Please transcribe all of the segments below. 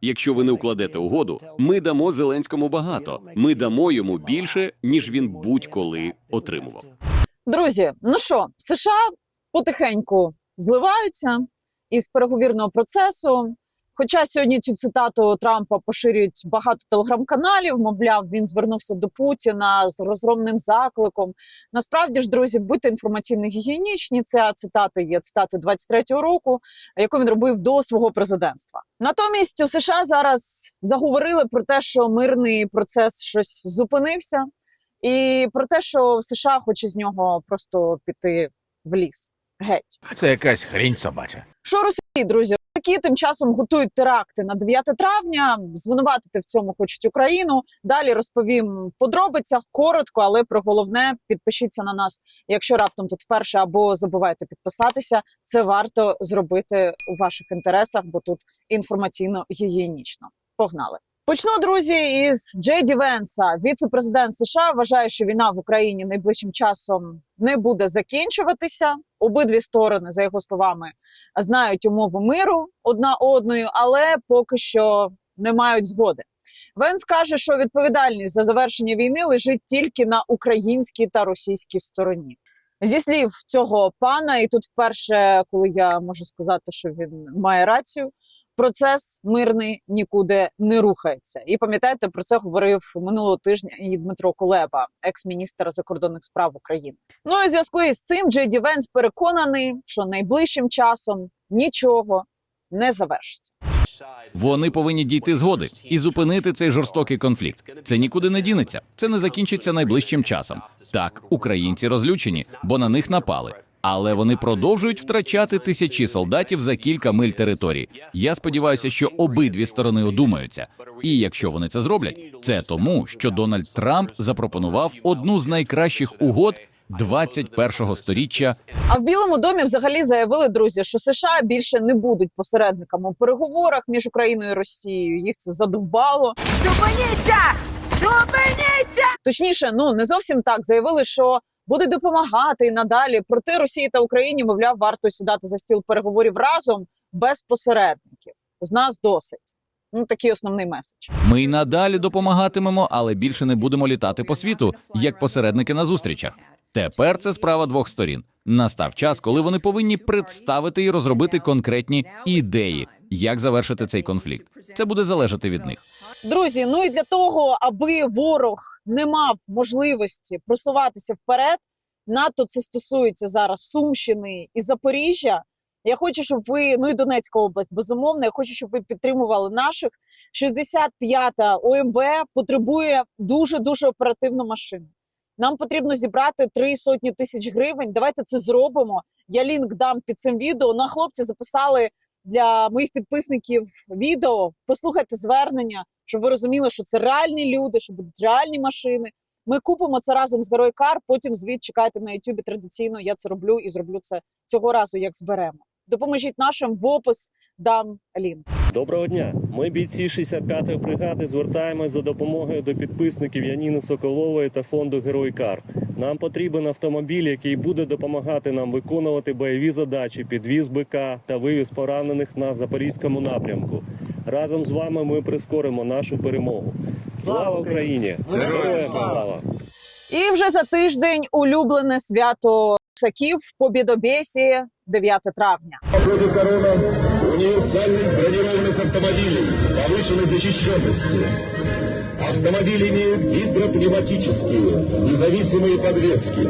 Якщо ви не укладете угоду, ми дамо Зеленському багато. Ми дамо йому більше, ніж він будь-коли отримував. Друзі, ну що, США потихеньку зливаються із переговірного процесу. Хоча сьогодні цю цитату Трампа поширюють багато телеграм-каналів, мовляв, він звернувся до Путіна з розгромним закликом. Насправді ж, друзі, будьте інформаційно гігієнічні. Ця цитата є цитатою 23-го року, яку він робив до свого президентства. Натомість у США зараз заговорили про те, що мирний процес щось зупинився, і про те, що США хоче з нього просто піти в ліс. Геть. Це якась хрінь собача. Що Росії, друзі, такі тим часом готують теракти на 9 травня. Звинуватити в цьому хочуть Україну. Далі розповім подробицях коротко, але про головне підпишіться на нас, якщо раптом тут вперше, або забувайте підписатися. Це варто зробити у ваших інтересах, бо тут інформаційно гігієнічно. Погнали. Почну, друзі, із Джей Ді Венса, віце-президент США, вважає, що війна в Україні найближчим часом не буде закінчуватися. Обидві сторони, за його словами, знають умови миру одна одною, але поки що не мають згоди. Венс каже, що відповідальність за завершення війни лежить тільки на українській та російській стороні. Зі слів цього пана, і тут вперше, коли я можу сказати, що він має рацію, процес мирний нікуди не рухається. І пам'ятаєте, про це говорив минулого тижня і Дмитро Кулеба, екс-міністр закордонних справ України. Ну і в зв'язку із цим Джей Ді Венс переконаний, що найближчим часом нічого не завершиться. Вони повинні дійти згоди і зупинити цей жорстокий конфлікт. Це нікуди не дінеться. Це не закінчиться найближчим часом. Так, українці розлючені, бо на них напали. Але вони продовжують втрачати тисячі солдатів за кілька миль території. Я сподіваюся, що обидві сторони одумаються. І якщо вони це зроблять, це тому, що Дональд Трамп запропонував одну з найкращих угод 21-го сторіччя А в Білому домі взагалі заявили друзі, що США більше не будуть посередниками у переговорах між Україною і Росією. Їх це задовбало. Зупиніться! Зупиніться! Точніше, ну не зовсім так. Заявили, що будуть допомагати і надалі. Проти Росії та Україні, мовляв, варто сідати за стіл переговорів разом без посередників. З нас досить. Ну такий основний меседж. Ми й надалі допомагатимемо, але більше не будемо літати по світу як посередники на зустрічах. Тепер це справа двох сторін. Настав час, коли вони повинні представити і розробити конкретні ідеї, як завершити цей конфлікт. Це буде залежати від них. Друзі, ну і для того, аби ворог не мав можливості просуватися вперед, НАТО це стосується зараз Сумщини і Запоріжжя. Я хочу, щоб ви, ну і Донецька область, безумовно, я хочу, щоб ви підтримували наших. 65-та ОМБ потребує дуже дуже оперативну машину. Нам потрібно зібрати три сотні тисяч гривень. Давайте це зробимо. Я лінк дам під цим відео. Ну, а хлопці записали для моїх підписників відео. Послухайте звернення, щоб ви розуміли, що це реальні люди, що будуть реальні машини. Ми купимо це разом з Герой Кар. Потім звіт чекайте на Ютубі традиційно. Я це роблю і зроблю це цього разу, як зберемо. Допоможіть нашим в опис дам лінк. Доброго дня. Ми бійці 65-ї бригади звертаємось за допомогою до підписників Яніни Соколової та фонду Герой Кар. Нам потрібен автомобіль, який буде допомагати нам виконувати бойові задачі, підвіз БК та вивіз поранених на запорізькому напрямку. Разом з вами ми прискоримо нашу перемогу. Слава Україні! Героям слава! І вже за тиждень улюблене свято Саків Побідобєсі 9 травня. ходе корона универсальных бронированных автомобилей повышенной защищенности. Автомобили имеют гидропневматические независимые подвески,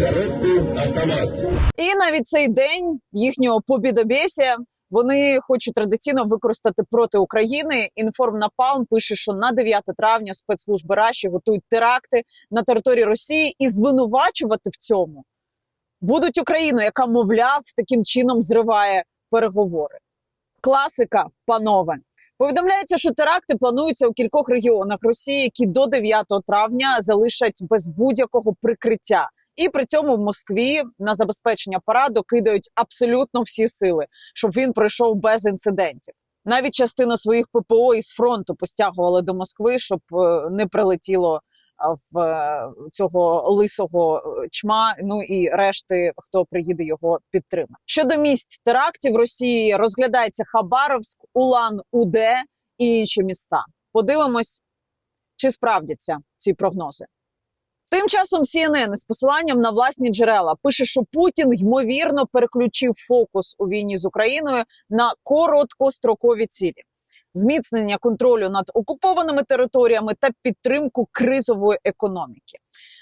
коробку автомат. І навіть цей день їхнього побідобєсія вони хочуть традиційно використати проти України. Інформнапалм пише, що на 9 травня спецслужби Раші готують теракти на території Росії і звинувачувати в цьому будуть Україну, яка, мовляв, таким чином зриває переговори. Класика, панове. Повідомляється, що теракти плануються у кількох регіонах Росії, які до 9 травня залишать без будь-якого прикриття. І при цьому в Москві на забезпечення параду кидають абсолютно всі сили, щоб він пройшов без інцидентів. Навіть частину своїх ППО із фронту постягували до Москви, щоб е, не прилетіло в е, цього лисого е, чма. Ну і решти, хто приїде його підтримати. Щодо місць терактів Росії розглядається Хабаровськ, Улан Уде і інші міста. Подивимось, чи справдяться ці прогнози. Тим часом CNN з посиланням на власні джерела пише, що Путін ймовірно переключив фокус у війні з Україною на короткострокові цілі. Зміцнення контролю над окупованими територіями та підтримку кризової економіки.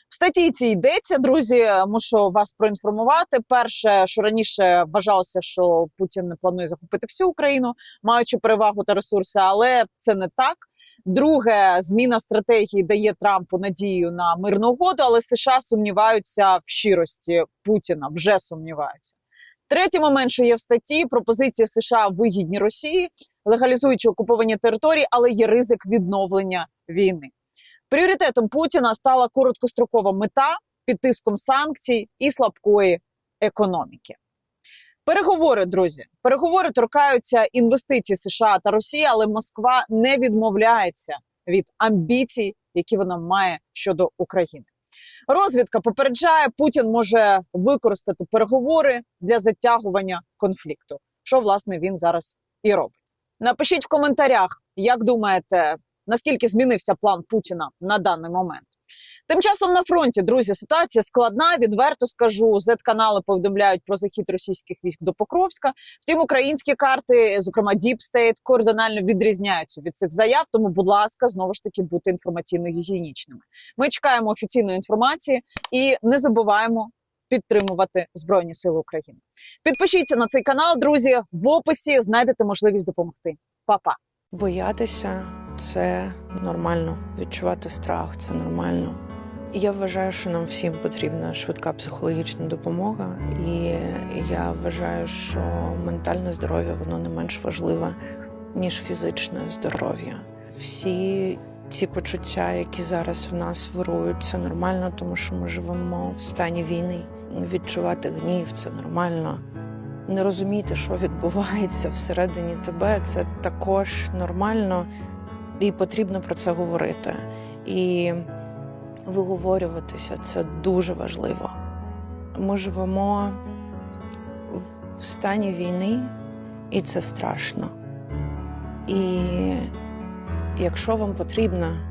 В статті цій йдеться, друзі. Мушу вас проінформувати. Перше, що раніше вважалося, що Путін не планує захопити всю Україну, маючи перевагу та ресурси, але це не так. Друге, зміна стратегії дає Трампу надію на мирну угоду, але США сумніваються в щирості Путіна, вже сумніваються. Третій момент, що є в статті, пропозиції США вигідні Росії, легалізуючи окуповані території, але є ризик відновлення війни. Пріоритетом Путіна стала короткострокова мета під тиском санкцій і слабкої економіки. Переговори, друзі, переговори торкаються інвестицій США та Росії, але Москва не відмовляється від амбіцій, які вона має щодо України. Розвідка попереджає, Путін може використати переговори для затягування конфлікту, що власне він зараз і робить. Напишіть в коментарях, як думаєте, наскільки змінився план Путіна на даний момент. Тим часом на фронті, друзі, ситуація складна. Відверто скажу, Z-канали повідомляють про захід російських військ до Покровська. Втім, українські карти, зокрема Deep State, координально відрізняються від цих заяв. Тому, будь ласка, знову ж таки бути інформаційно гігієнічними. Ми чекаємо офіційної інформації і не забуваємо підтримувати Збройні Сили України. Підпишіться на цей канал, друзі. В описі знайдете можливість допомогти. Па-па! Боятися це нормально. Відчувати страх це нормально. Я вважаю, що нам всім потрібна швидка психологічна допомога, і я вважаю, що ментальне здоров'я воно не менш важливе, ніж фізичне здоров'я. Всі ці почуття, які зараз в нас вирують, нормально, тому що ми живемо в стані війни. Відчувати гнів це нормально не розуміти, що відбувається всередині тебе, це також нормально і потрібно про це говорити. І виговорюватися це дуже важливо. Ми живемо в стані війни, і це страшно. І якщо вам потрібна